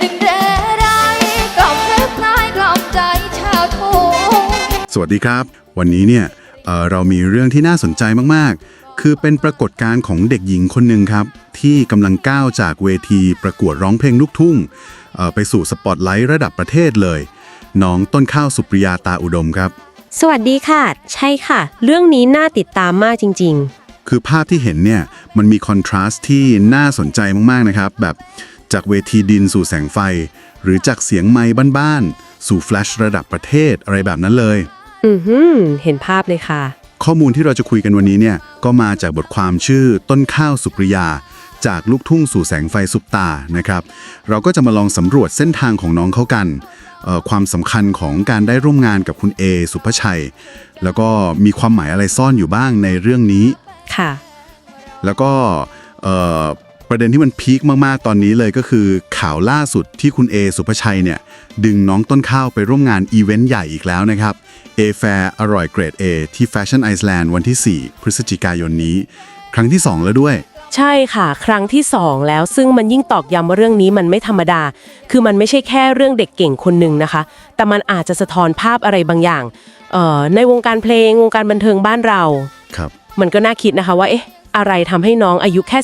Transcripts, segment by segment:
ดึงแร่ไรกล่อมเลิกลายกล่อมใจชาวทุ่งสวัสดีครับ วันนี้เนี่ยเอ่อเรามีเรื่องที่น่าสนใจมากๆ คือเป็นปรากฏการณ์ของเด็กหญิงคนหนึ่งครับ ที่กำลังก้าวจากเวทีประกวดร้องเพลงลูกทุ่งเอ่อไปสู่สปอตไลท์ระดับประเทศเลย น้องต้นข้าวสุปริยาตาอุดมครับ สวัสดีค่ะ ใช่ค่ะ เรื่องนี้น่าติดตามมากจริงคือภาพที่เห็นเนี่ยมันมีคอนทราสต์ที่น่าสนใจมากๆนะครับ แบบ จากเวทีดินสู่แสงไฟ หรือจากเสียงไม้บ้านๆสู่แฟลชระดับประเทศอะไรแบบนั้นเลยๆอือหือเห็นภาพเลยค่ะ ข้อมูลที่เราจะคุยกันวันนี้เนี่ยก็มาจากบทความชื่อต้นข้าวสุปริยา จากลูกทุ่งสู่แสงไฟสุปตานะครับ เราก็จะมาลองสำรวจเส้นทางของน้องเขากันเอ่อความสำคัญของการได้ร่วมงานกับคุณเอสุภชัย แล้วก็มีความหมายอะไรซ่อนอยู่บ้างในเรื่องนี้ค่ะ แล้วก็เอ่อ ประเด็นที่มันพีคมากๆ ตอนนี้เลยก็คือข่าวล่าสุดที่คุณเอสุภชัยเนี่ย ดึงน้องต้นข้าวไปร่วมงานอีเวนต์ใหญ่อีกแล้วนะครับ A Fair อร่อยเกรด A ที่ Fashion Iceland วันที่ 4 พฤศจิกายนนี้ ครั้งที่ 2 แล้วด้วย ใช่ค่ะ ครั้งที่สองแล้วซึ่งมันยิ่งตอกย้ำว่าเรื่องนี้มันไม่ธรรมดา คือมันไม่ใช่แค่เรื่องเด็กเก่งคนหนึ่งนะคะ แต่มันอาจจะสะท้อนภาพอะไรบางอย่างเอ่อในวงการเพลงวงการบันเทิงบ้านเราครับมันก็น่าคิดนะคะว่าเอ๊ะ อะไรทำให้น้องอายุแค่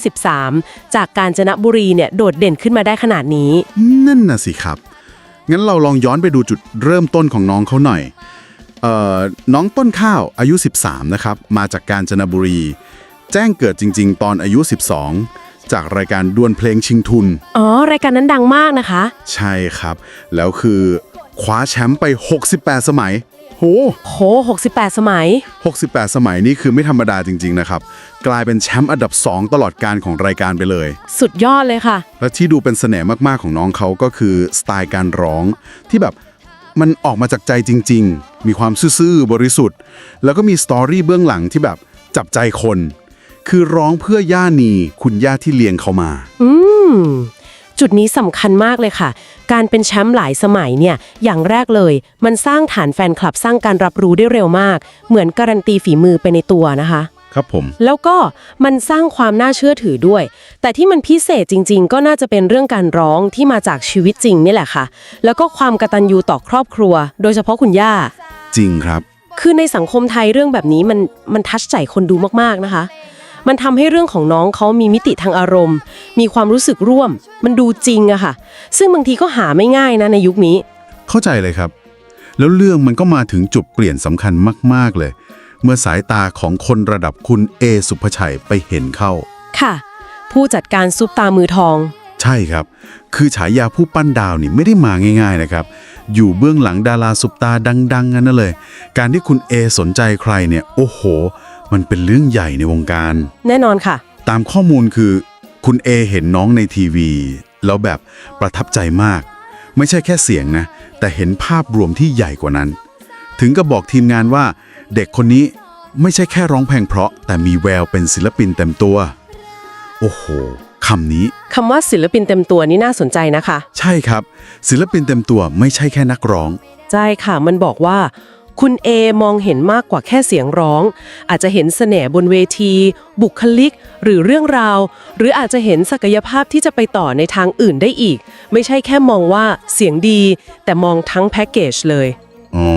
13 จากกาญจนบุรีเนี่ยโดดเด่นขึ้นมาได้ขนาดนี้ นั่นน่ะสิครับ งั้นเราลองย้อนไปดูจุดเริ่มต้นของน้องเขาหน่อยเอ่อน้องต้นข้าวอายุ 13 นะครับ มาจากกาญจนบุรี แจ้งเกิดจริง ๆ ตอนอายุ 12 จากรายการดวลเพลงชิงทุน อ๋อ รายการนั้นดังมากนะคะ ใช่ครับ แล้วคือคว้าแชมป์ไป 68 สมัย โห โห 68 สมัย 68 สมัยนี่คือไม่ธรรมดาจริง ๆ นะครับ กลายเป็นแชมป์อันดับ 2 ตลอดการของรายการไปเลย สุดยอดเลยค่ะ และที่ดูเป็นเสน่ห์มาก ๆ ของน้องเขาก็คือสไตล์การร้อง ที่แบบมันออกมาจากใจจริง ๆ มีความซื่อๆบริสุทธิ์ แล้วก็มีสตอรี่เบื้องหลังที่แบบจับใจคน คือร้องเพื่อย่านีคุณย่าที่เลี้ยงเขามา อืม จุดนี้สำคัญมากเลยค่ะ การเป็นแชมป์หลายสมัยเนี่ย อย่างแรกเลย มันสร้างฐานแฟนคลับสร้างการรับรู้ได้เร็วมาก เหมือนการันตีฝีมือไปในตัวนะคะ ครับผม แล้วก็มันสร้างความน่าเชื่อถือด้วย แต่ที่มันพิเศษจริง ๆ ก็น่าจะเป็นเรื่องการร้องที่มาจากชีวิตจริงนี่แหละค่ะ แล้วก็ความกตัญญูต่อครอบครัว โดยเฉพาะคุณย่า จริงครับ คือในสังคมไทยเรื่องแบบนี้มันมันทัชใจคนดูมากๆนะคะ มันทำให้เรื่องของน้องเขามีมิติทางอารมณ์ มีความรู้สึกร่วม มันดูจริงอะค่ะ ซึ่งบางทีก็หาไม่ง่ายนะในยุคนี้ เข้าใจเลยครับ แล้วเรื่องมันก็มาถึงจุดเปลี่ยนสำคัญมาก ๆ เลย เมื่อสายตาของคนระดับคุณเอสุภชัยไปเห็นเข้า ค่ะ ผู้จัดการซุปตามือทอง ใช่ครับ คือฉายาผู้ปั้นดาวนี่ไม่ได้มาง่าย ๆนะครับ อยู่เบื้องหลังดาราสุปตาดังๆกันนั่นเลย การที่คุณเอสนใจใครเนี่ย โอ้โห มันเป็นเรื่องใหญ่ในวงการ แน่นอนค่ะ ตามข้อมูลคือ คุณเอเห็นน้องในทีวี แล้วแบบประทับใจมาก ไม่ใช่แค่เสียงนะ แต่เห็นภาพรวมที่ใหญ่กว่านั้น ถึงกับบอกทีมงานว่า เด็กคนนี้ไม่ใช่แค่ร้องเพลงเพราะ แต่มีแววเป็นศิลปินเต็มตัว โอ้โหคำนี้ คำว่าศิลปินเต็มตัวนี่น่าสนใจนะคะ ใช่ครับ ศิลปินเต็มตัวไม่ใช่แค่นักร้อง ใช่ค่ะ มันบอกว่า คุณเอมองเห็นมากกว่าแค่เสียงร้อง อาจจะเห็นเสน่ห์บนเวที บุคลิก หรือเรื่องราว หรืออาจจะเห็นศักยภาพที่จะไปต่อในทางอื่นได้อีก ไม่ใช่แค่มองว่าเสียงดี แต่มองทั้งแพ็กเกจเลย อ๋อ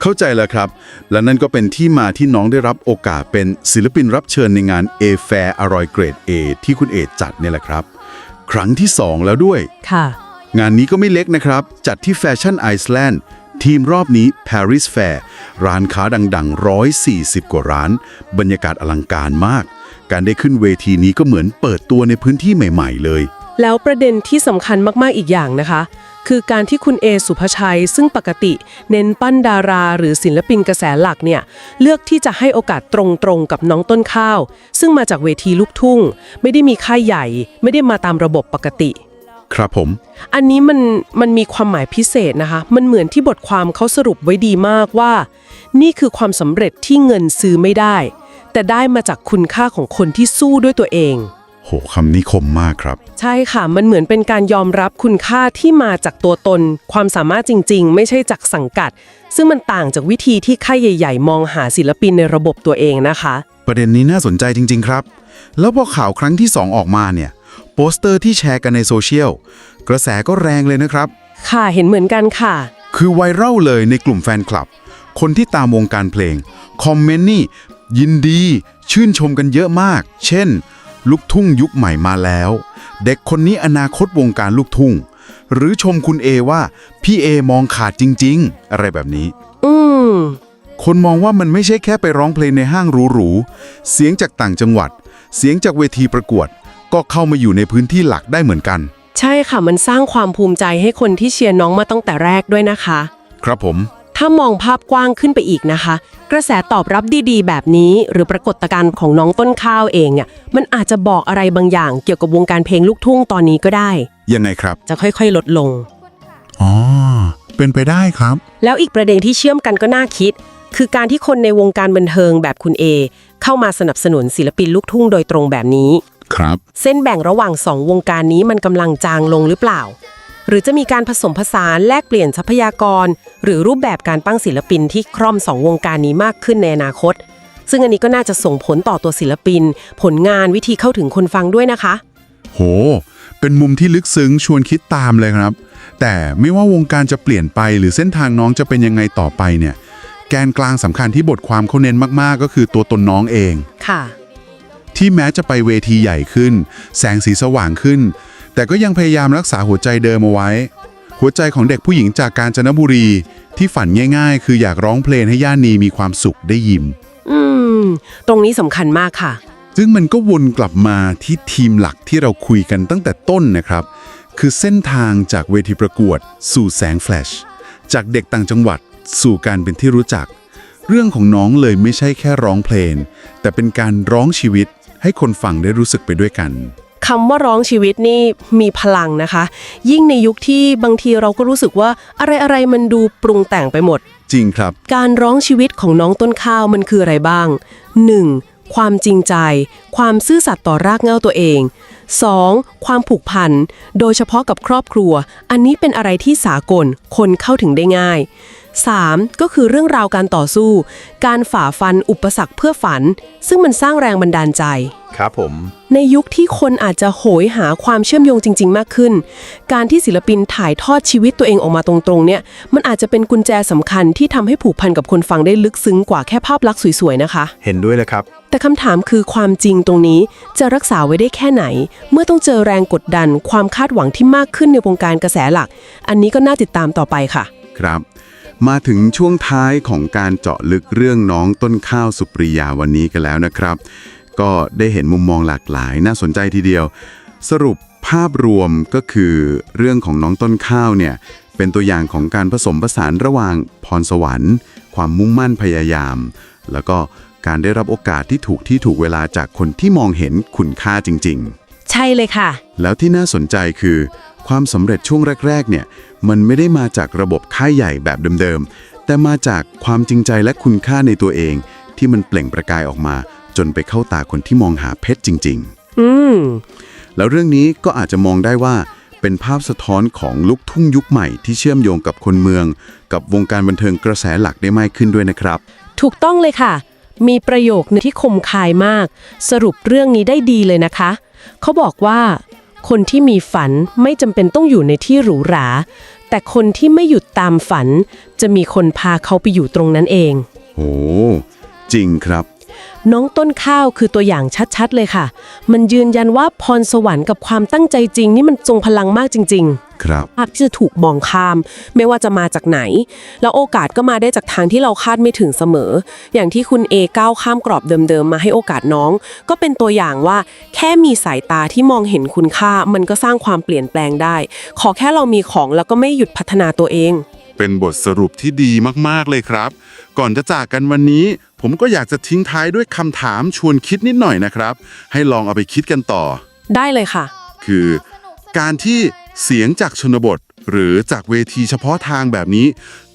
เข้าใจแล้วครับ และนั่นก็เป็นที่มาที่น้องได้รับโอกาสเป็นศิลปินรับเชิญในงาน A Fair อร่อยเกรด A ที่คุณเอจัดเนี่ยแหละครับ ครั้งที่ 2 แล้วด้วย ค่ะ งานนี้ก็ไม่เล็กนะครับ จัดที่แฟชั่นไอซ์แลนด์ ทีมรอบนี้ Paris Fair ร้านค้าดังๆ 140 กว่าร้าน บรรยากาศอลังการมาก การได้ขึ้นเวทีนี้ก็เหมือนเปิดตัวในพื้นที่ใหม่ ๆ เลย แล้วประเด็นที่สำคัญมากๆอีกอย่างนะคะ คือการที่คุณเอสุภชัย ซึ่งปกติเน้นปั้นดาราหรือศิลปินกระแสหลักเนี่ย เลือกที่จะให้โอกาสตรงๆกับน้องต้นข้าว ซึ่งมาจากเวทีลูกทุ่ง ไม่ได้มีค่ายใหญ่ ไม่ได้มาตามระบบปกติ ครับผม อันนี้มันมันมีความหมายพิเศษนะคะ มันเหมือนที่บทความเขาสรุปไว้ดีมากว่า นี่คือความสำเร็จที่เงินซื้อไม่ได้ แต่ได้มาจากคุณค่าของคนที่สู้ด้วยตัวเอง โหคำนี้คมมากครับ ใช่ค่ะ มันเหมือนเป็นการยอมรับคุณค่าที่มาจากตัวตน ความสามารถจริง ๆ ไม่ใช่จากสังกัด ซึ่งมันต่างจากวิธีที่ค่ายใหญ่ ๆ มองหาศิลปินในระบบตัวเองนะคะ ประเด็นนี้น่าสนใจจริง ๆ ครับ แล้วพอข่าวครั้งที่2ออกมาเนี่ย โปสเตอร์ที่แชร์กันในโซเชียล กระแสก็แรงเลยนะครับ ค่ะเห็นเหมือนกันค่ะ คือไวรัลเลยในกลุ่มแฟนคลับ คนที่ตามวงการเพลง คอมเมนต์นี่ ยินดี ชื่นชมกันเยอะมาก เช่น ลูกทุ่งยุคใหม่มาแล้ว เด็กคนนี้อนาคตวงการลูกทุ่ง หรือชมคุณเอว่าพี่เอมองขาดจริง ๆ อะไรแบบนี้ อืมคนมองว่ามันไม่ใช่แค่ไปร้องเพลงในห้างหรูๆ เสียงจากต่างจังหวัด เสียงจากเวทีประกวด ก็เข้ามาอยู่ในพื้นที่หลักได้เหมือนกัน ใช่ค่ะมันสร้างความภูมิใจให้คนที่เชียร์น้องมาตั้งแต่แรกด้วยนะคะ ครับผม ถ้ามองภาพกว้างขึ้นไปอีกนะคะ กระแสตอบรับดีๆ แบบนี้ หรือปรากฏการณ์ของน้องต้นข้าวเองเนี่ยมันอาจจะบอกอะไรบางอย่างเกี่ยวกับวงการเพลงลูกทุ่งตอนนี้ก็ได้ ยังไงครับ จะค่อยๆ ลดลง อ๋อ เป็นไปได้ครับ แล้วอีกประเด็นที่เชื่อมกันก็น่าคิด คือการที่คนในวงการบันเทิงแบบคุณเอเข้ามาสนับสนุนศิลปินลูกทุ่งโดยตรงแบบนี้ ครับ เส้นแบ่งระหว่างสองวงการนี้มันกำลังจางลงหรือเปล่า หรือจะมีการผสมผสานแลกเปลี่ยนทรัพยากร หรือรูปแบบการปั้งศิลปินที่คร่อมสองวงการนี้มากขึ้นในอนาคต ซึ่งอันนี้ก็น่าจะส่งผลต่อตัวศิลปิน ผลงานวิธีเข้าถึงคนฟังด้วยนะคะ โห เป็นมุมที่ลึกซึ้งชวนคิดตามเลยครับ แต่ไม่ว่าวงการจะเปลี่ยนไปหรือเส้นทางน้องจะเป็นยังไงต่อไปเนี่ยแกนกลางสำคัญที่บทความเขาเน้นมาก ๆ ก็คือตัวตนน้องเอง ค่ะ ที่แม้จะไปเวทีใหญ่ขึ้น แสงสีสว่างขึ้น แต่ก็ยังพยายามรักษาหัวใจเดิมเอาไว้ หัวใจของเด็กผู้หญิงจากกาญจนบุรี ที่ฝันง่ายๆ คืออยากร้องเพลงให้ย่านีมีความสุขได้ยิ้มอืม ตรงนี้สำคัญมากค่ะ ซึ่งมันก็วนกลับมาที่ทีมหลักที่เราคุยกันตั้งแต่ต้นนะครับ คือเส้นทางจากเวทีประกวด สู่แสงแฟลชจากเด็กต่างจังหวัด สู่การเป็นที่รู้จัก เรื่องของน้องเลยไม่ใช่แค่ร้องเพลง แต่เป็นการร้องชีวิต ให้คนฟังได้รู้สึกไปด้วยกันคำว่าร้องชีวิตนี่มีพลังนะคะ ยิ่งในยุคที่บางทีเราก็รู้สึกว่าอะไรอะไรๆมันดูปรุงแต่งไปหมด จริงครับ การร้องชีวิตของน้องต้นข้าวมันคืออะไรบ้าง 1. ความจริงใจ ความซื่อสัตย์ต่อรากเหง้าตัวเอง 2. ความผูกพัน โดยเฉพาะกับครอบครัว อันนี้เป็นอะไรที่สากล คนเข้าถึงได้ง่าย 3. ก็คือเรื่องราวการต่อสู้ การฝ่าฟันอุปสรรคเพื่อฝัน ซึ่งมันสร้างแรงบันดาลใจ ครับผม ในยุคที่คนอาจจะโหยหาความเชื่อมโยงจริง ๆ มากขึ้น การที่ศิลปินถ่ายทอดชีวิตตัวเองออกมาตรงๆ เนี่ย มันอาจจะเป็นกุญแจสำคัญที่ทำให้ผูกพันกับคนฟังได้ลึกซึ้งกว่าแค่ภาพลักษณ์สวยๆ นะคะ เห็นด้วยเลยครับ แต่คำถามคือความจริงตรงนี้จะรักษาไว้ได้แค่ไหน เมื่อต้องเจอแรงกดดัน ความคาดหวังที่มากขึ้นในวงการกระแสหลัก อันนี้ก็น่าติดตามต่อไปค่ะ ครับ มาถึงช่วงท้ายของการเจาะลึกเรื่องน้องต้นข้าวสุปริยาวันนี้กันแล้วนะครับ ก็ได้เห็นมุมมองหลากหลายน่าสนใจทีเดียว สรุปภาพรวมก็คือเรื่องของน้องต้นข้าวเนี่ยเป็นตัวอย่างของการผสมผสานระหว่างพรสวรรค์ ความมุ่งมั่นพยายาม แล้วก็การได้รับโอกาสที่ถูกที่ถูกเวลาจากคนที่มองเห็นคุณค่าจริง ๆ ใช่เลยค่ะ แล้วที่น่าสนใจคือ ความสำเร็จช่วงแรก ๆ เนี่ย มันไม่ได้มาจากระบบค่ายใหญ่แบบเดิมๆ แต่มาจากความจริงใจและคุณค่าในตัวเอง ที่มันเปล่งประกายออกมา จนไปเข้าตาคนที่มองหาเพชรจริงอืมๆแล้วเรื่องนี้ก็อาจจะมองได้ว่าเป็นภาพสะท้อนของลูกทุ่งยุคใหม่ที่เชื่อมโยงกับคนเมือง กับวงการบันเทิงกระแสหลักได้มากขึ้นด้วยนะครับ ถูกต้องเลยค่ะ มีประโยคนึงที่คมคายมาก สรุปเรื่องนี้ได้ดีเลยนะคะ เขาบอกว่า คนที่มีฝันไม่จำเป็นต้องอยู่ในที่หรูหรา แต่คนที่ไม่หยุดตามฝัน จะมีคนพาเขาไปอยู่ตรงนั้นเอง โห จริงครับ น้องต้นข้าวคือตัวอย่างชัดๆเลยค่ะ มันยืนยันว่าพรสวรรค์กับความตั้งใจจริงนี่มันทรงพลังมากจริง ๆ ครับภาพที่จะถูกมองข้าม ไม่ว่าจะมาจากไหน แล้วโอกาสก็มาได้จากทางที่เราคาดไม่ถึงเสมอ อย่างที่คุณเอก้าวข้ามกรอบเดิมๆมาให้โอกาสน้อง ก็เป็นตัวอย่างว่า แค่มีสายตาที่มองเห็นคุณค่า มันก็สร้างความเปลี่ยนแปลงได้ ขอแค่เรามีของแล้วก็ไม่หยุดพัฒนาตัวเอง เป็นบทสรุปที่ดีมากๆเลยครับ ก่อนจะจากกันวันนี้ ผมก็อยากจะทิ้งท้ายด้วยคำถามชวนคิดนิดหน่อยนะครับ ให้ลองเอาไปคิดกันต่อ ได้เลยค่ะ คือการที่ เสียงจากชนบท หรือจากเวทีเฉพาะทางแบบนี้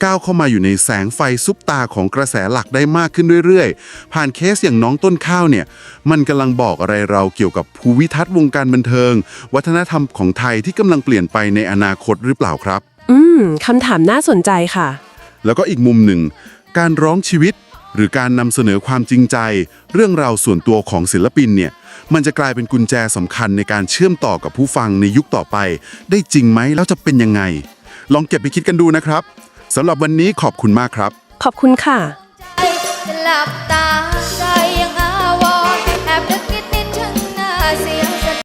ก้าวเข้ามาอยู่ในแสงไฟซุปตาของกระแสหลักได้มากขึ้นเรื่อยๆ ผ่านเคสอย่างน้องต้นข้าวเนี่ย มันกำลังบอกอะไรเราเกี่ยวกับภูวิทัศน์วงการบันเทิง วัฒนธรรมของไทยที่กำลังเปลี่ยนไปในอนาคตหรือเปล่าครับ อืมคำถามน่าสนใจค่ะ แล้วก็อีกมุมหนึ่ง การร้องชีวิต หรือการนำเสนอความจริงใจ เรื่องราวส่วนตัวของศิลปินเนี่ย มันจะกลายเป็นกุญแจสำคัญในการเชื่อมต่อกับผู้ฟังในยุคต่อไป ได้จริงไหมแล้วจะเป็นยังไง ลองเก็บไปคิดกันดูนะครับสำหรับวันนี้ขอบคุณมากครับ ขอบคุณค่ะ หลับตา